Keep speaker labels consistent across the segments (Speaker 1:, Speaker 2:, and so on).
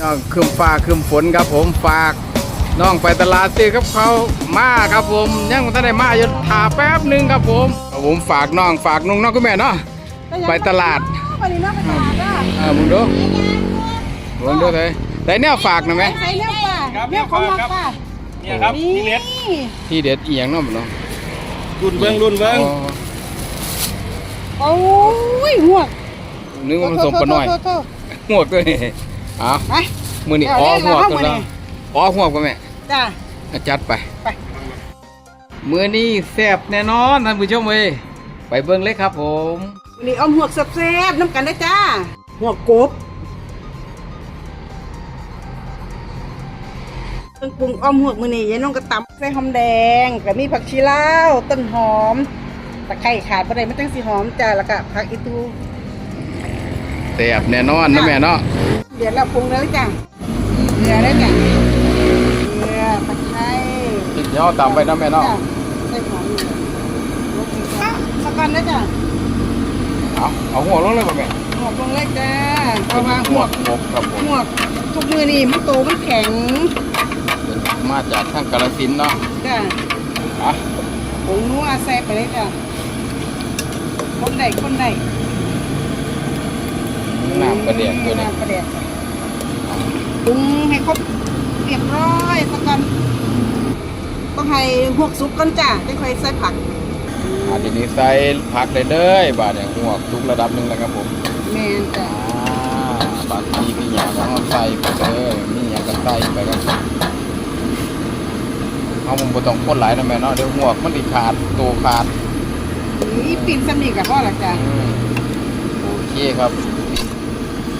Speaker 1: น้องคืมฟ้าคืมฝนครับผมฝากน้องไปตลาดซื้อกับเขาวมาครับผมยังไม่ทันได้มาอยู่ถาแป๊บหนึงครับผมครับผมฝากน้องฝากนุ่งน้องคุณแม่เนาะไปตลาด
Speaker 2: ไปนี่นะไปตลาดอะ
Speaker 1: อ่ามึงดูมึงดูเลยแต่เนี่ยฝากหนะไหม
Speaker 2: ใส่เลี้ยวป่ะเลี้ยวของมาป่ะ
Speaker 3: เนี่ยครับ
Speaker 2: นี่
Speaker 3: พี่เล็ด
Speaker 1: ที่เด็ดอีหยังเนาะบ่เนาะ
Speaker 3: รุ่นเบิ้งรุ่นเบิ้ง
Speaker 1: อ๋อ
Speaker 2: โอ้ยหัว
Speaker 1: นึกว่ามันสมปะน้อย
Speaker 2: โทษโทษ
Speaker 1: หัวกด้วยเอ้า
Speaker 2: ไป
Speaker 1: มือนี่
Speaker 2: เอา
Speaker 1: อ๋อ
Speaker 2: เล่น
Speaker 1: หัวก
Speaker 2: แล้ว
Speaker 1: ตัว
Speaker 2: มื้อ
Speaker 1: ละ
Speaker 2: นี้
Speaker 1: อ๋อหัวกก็แม่
Speaker 2: จ้า
Speaker 1: ก็จัดไป
Speaker 2: ไป
Speaker 1: มือนี้แซ่บแน่นอนท่านผู้ชมเว้ยไปเบิ่งเลยครับผม
Speaker 2: วันนี้เอาหวกแซ่บๆน้ำกันได้จ้าหัวกบเครื่องปรุงอ้อมหวกมือนี้ยายน้องก็ตำใส่หอมแดงกับมีผักชีลาวต้นหอมตะไคร้ขาดบ่ได้มันจังสิหอมจ้าแล้วก็ผักอีตู
Speaker 1: แซ่บแน่นอนนะแม่เนาะ
Speaker 2: เดี๋ยวเราปรุงเลยจ้ะเกลือเลยจ้ะเกลือตะไคร้
Speaker 1: กินย่อตามไปนะแม่เนาะ
Speaker 2: จ้ใส่หอมนี่ลงไปจ้ะสักกันนะจ้ะ
Speaker 1: เอาเอาหัวลงเลยบ่แม่
Speaker 2: หมวกลงเลยจ้ะเพราะว่าหม
Speaker 1: หัว
Speaker 2: วก
Speaker 1: กบครับผม
Speaker 2: หมวกทุกมือนี่มันโตมันแข็ง
Speaker 1: เป็นมาจากทางกาฬสินธุ์เนาะ
Speaker 2: จ้ะ
Speaker 1: อะ
Speaker 2: ผงนัวใส่ไปเลยจ้ะคนใดคนใด
Speaker 1: น้ำกระเดียกตัวนี้
Speaker 2: น้ำกระเดียกจ้ะ ปรุงให้ครบเรียบร้อยสักกันต้องให้หวกซุปก่อนจ้ะไม่ค่อยใส่ผัก
Speaker 1: อะทีนี้ใส่ผักได้เลยบาดเนี่ยหัวกทุกระดับหนึ่งแล้วครับผม
Speaker 2: แมนจ้ะ
Speaker 1: อ่าบางทีพี่หยาก็เอาใส่ไปเลยนี่หยังก็ใส่ไปครับเอามันบ่ต้องคนหลายนะแม่เนาะเดี๋ยวหัวกมันสิขาดตัวขาด
Speaker 2: นี่ปิ่นสำนีกับพ่อละจ้ะ
Speaker 1: อืมโอเคครับ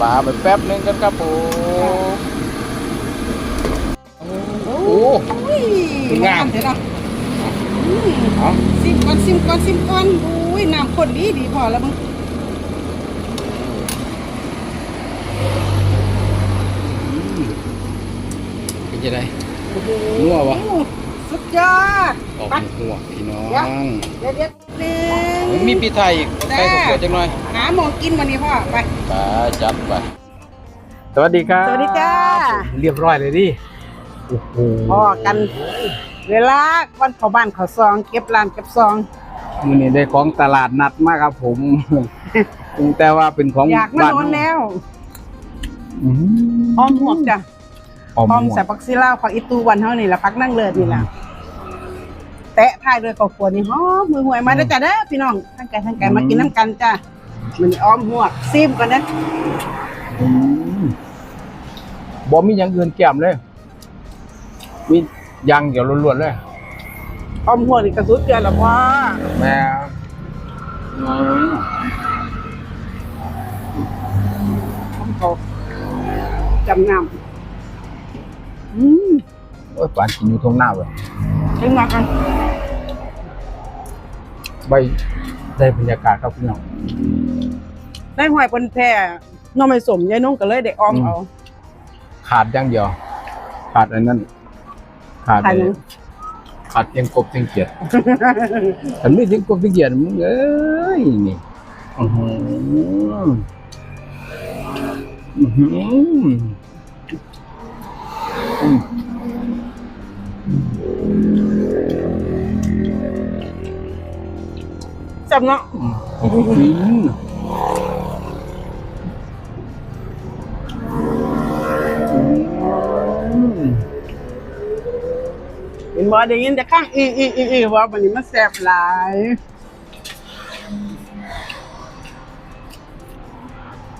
Speaker 1: ฝาไปแป๊บนึงกันครับผม
Speaker 2: โอ้
Speaker 1: โอ้
Speaker 2: ย
Speaker 1: งาม
Speaker 2: เดี๋ยวนะซิมก่อนซิมก่อนซิมก่อนอุ้ยน้ำข้นดีดีพอแล้วมึง
Speaker 1: เป็นยังไงนัววะ
Speaker 2: สุดยอด
Speaker 1: ออก
Speaker 2: ไป
Speaker 1: หัวพี่น้อง
Speaker 2: เดี๋ยวเดี๋ยวเดี๋ยวหนึ่ง
Speaker 1: มีปีไทยอีกใส่ข้าวเกลือจังหน่อย
Speaker 2: หาหมองกินวันนี้พ่อไป
Speaker 1: ไปจัดไปสวัสดีครับ
Speaker 2: สวัสดีจ้า
Speaker 1: เรียบร้อยเลยดิโอ้โห
Speaker 2: พ่อกัน เวลาก่อนเข้าบ้านเข้าซอง เก็บร้านเก็บซอง
Speaker 1: มื้อนี้ได้ของตลาดนัดมากครับผม แต่ว่าเป็นของ
Speaker 2: อยากมา
Speaker 1: บ้าน
Speaker 2: โดนแล้ว
Speaker 1: อื้อหื
Speaker 2: อ้อมหวกจ้ะ
Speaker 1: ออม
Speaker 2: อ้อม
Speaker 1: หมว
Speaker 2: ใส่
Speaker 1: ก
Speaker 2: ผักซีลาวผักอีตูวันเท่านี่แหละผักนั่งเลิศนี่แหละแตะทายด้วยข้าวคั่วนี่หอมมือหวยมาได้อจ้ะเด้อพี่น้องทั้งไก่ทั้งไก่มากินน้ำกันจ้ะมันอ้อมหวกซิมกันนะ
Speaker 1: อืมบ่มีอย่างอื่นแก้มเลยมีอยังเดี๋ยวล้วนๆเลย
Speaker 2: อ้อมหวกนี่กระสุดเกลือละพ่อ
Speaker 1: แม่อืม
Speaker 2: อ้อมเขาจำนำอืม
Speaker 1: โอ้ยปานกินอยู่ตรงหน้าเว้ย
Speaker 2: ถึงมากัน
Speaker 1: ใบได้บรรยากาศครับพี่น้อง
Speaker 2: ได้หอยปนแพร่น้องไม่สมยายนุ่งก็เลยได้อ้อม
Speaker 1: อืม
Speaker 2: เอา
Speaker 1: ขาดอย่างเดียว ขาดอันนั้น ขาด
Speaker 2: ขาด
Speaker 1: ไอ้
Speaker 2: หยัง
Speaker 1: ขาดเสียงกบเสียงเกียดอันนี้เสียงกบเสียงเกียดมึงเอ้ยนี่อือหืออือหืออืม
Speaker 2: จำเนาะ
Speaker 1: อืม
Speaker 2: เห็นบ่ได้ยินแต่ข้างอีอีอีอีว่าวันนี้มันแซ่บหลาย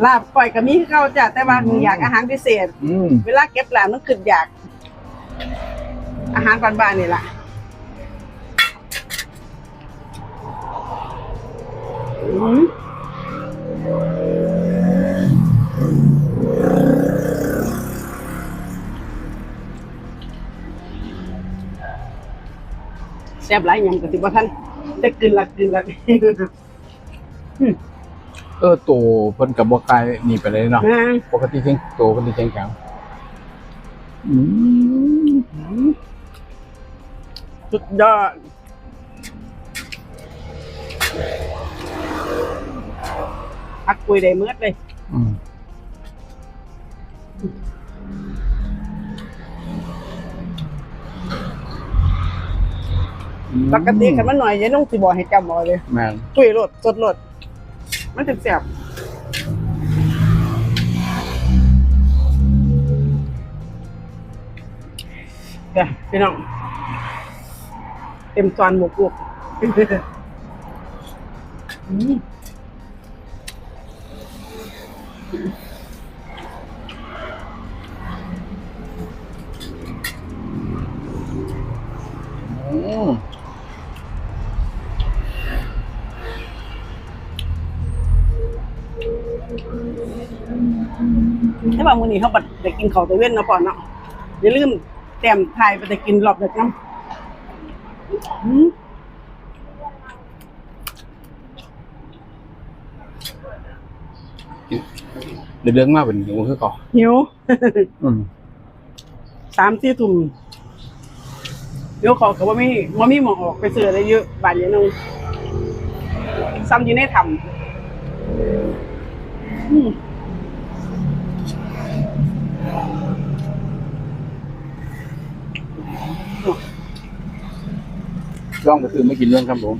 Speaker 2: ลาบก่อยก็มีคือเก่าจ้ะแต่ว่าอยากอาหารพิเศษ
Speaker 1: อืม
Speaker 2: เวลาเก็บหลานต้องขึ้นอยาก อาหารบ้านๆนี่แหละ แซ่บหลายอย่างก็สิบ่ทันจะกินละกินละ
Speaker 1: เออโตเพิ่นกับบ่กลายหนี่ไปเลยเนาะ
Speaker 2: นะ
Speaker 1: ปกติเสียงโตเพิ่นสิเสียงกลางอืม
Speaker 2: สุดยอดักคุยได้เมื่อเลยปกติขันมันหน่อยยังต้องสีบอกให้จำบอาเลย
Speaker 1: แม่น
Speaker 2: คุยรถสดรถมันถึงแบเดี๋ยวพี่น้อง เต็มจานหมูกรุบอืม
Speaker 1: อืม
Speaker 2: ถ้าว่ามื้อนี้เขาบัดได้กินข้าตะเว้นเนาะพ่อเนาะอย่าลืมแต้มทายไปได้กินรอบเด็กน้ำ อืม
Speaker 1: เดือดๆมากเป็นหิวคือเก่อน
Speaker 2: หิว
Speaker 1: อืม
Speaker 2: สามสี่ทุ่มเดี๋ยวขอกับว่ามีว่ามีหมองออกไปซื้ออะไรเยอะบานเยอะนึงซ้ำอยู่ในถ้ำอืม
Speaker 1: ลองไปซื้อไม่กินเรื่องครับผม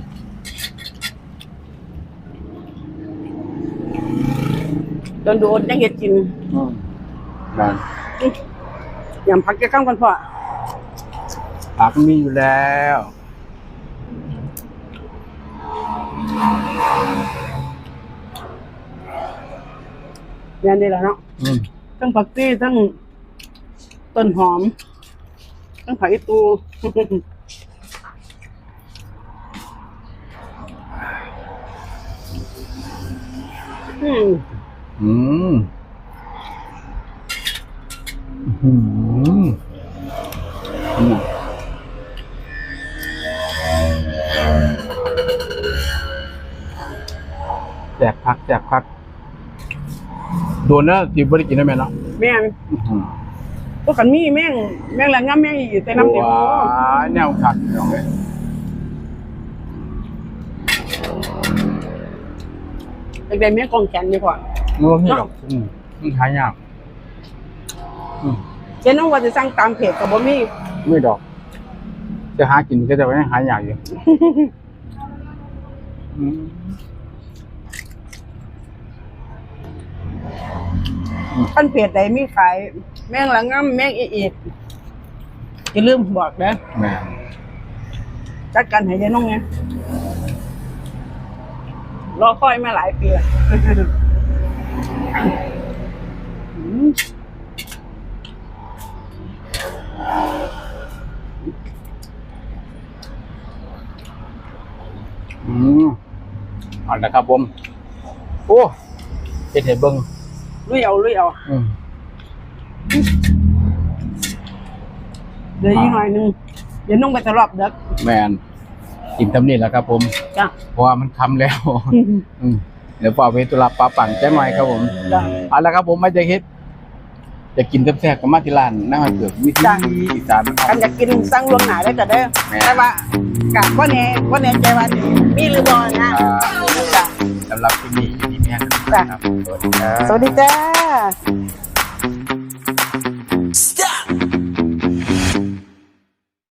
Speaker 2: โดนโดนยังเห็ดกิน
Speaker 1: อืมนั่น
Speaker 2: อื้ออย่างพักจะข้างกันพ่อ
Speaker 1: ผักมีอยู่แล้ว
Speaker 2: เรียนได้แล้วเนาะ
Speaker 1: อืม
Speaker 2: ทั้งผักชีทั้งต้นหอม ทั้งผักอีตู อืม
Speaker 1: อืมอืมอืมแจกพักแจกพัก โดนนะจีบริกินได้ไหมเนาะ
Speaker 2: แม่ง
Speaker 1: อื้อหือ
Speaker 2: พวกกันมีแม่งแม่งละง่ำแม่งอีกแต่น้ำเดียว
Speaker 1: ว้าแนวขัดเอาเลย
Speaker 2: เด็กๆแม่งกองแขนดีกว่า
Speaker 1: มันบ่มีหรอกอืมมันหายากอืม
Speaker 2: เจ๊น้องว่าจะสร้างตามเพจกับบ่มี
Speaker 1: ไม่ดอก จะหากินก็จะไม่หายากอยู่ อืม
Speaker 2: ท่านเพจใดมีขาย แม่งละง่ำแม่งอีอีกอย่าลืมบอกนะ
Speaker 1: แม่
Speaker 2: จัดการให้เจ๊น้องไงรอคอยมาหลายปีแล้ว อืม
Speaker 1: อืมเอันนะครับผม โอ้เฮ็ดให้เบิ่ง
Speaker 2: ลุยเอาลุยเอา
Speaker 1: อืม
Speaker 2: เดี๋ยวอีกหน่อยหนึงเดี๋ยวนุ่งไปตลอดเด็ก
Speaker 1: แม่นกินทำนี่แหละครับผม
Speaker 2: จ้ะ
Speaker 1: เพราะว่ามันคำแล้ว อืม เดี๋ยวฝากเวทุลาปลาปั่นแจ้งหน่อยครับผม
Speaker 2: จ้ะ
Speaker 1: เอาละครับผมมาจะเฮ็ดจะกินแซ่บๆกับมาที่ร้านน้ำมันเกือกวิธี
Speaker 2: จ้ะ
Speaker 1: อีสาน
Speaker 2: กันอยากกินสั่งล่วงหน้าได้ก็ได้อ
Speaker 1: แม่
Speaker 2: แต่ว่ากะว่าแน่ว่าแน่ใจว่ามีหรือบ่นะจ้ะ
Speaker 1: สำหรับที่นี่ที่นี่แม่
Speaker 2: จ้ะ
Speaker 1: ครับสวัสดีครับ
Speaker 2: สวัสดีจ้า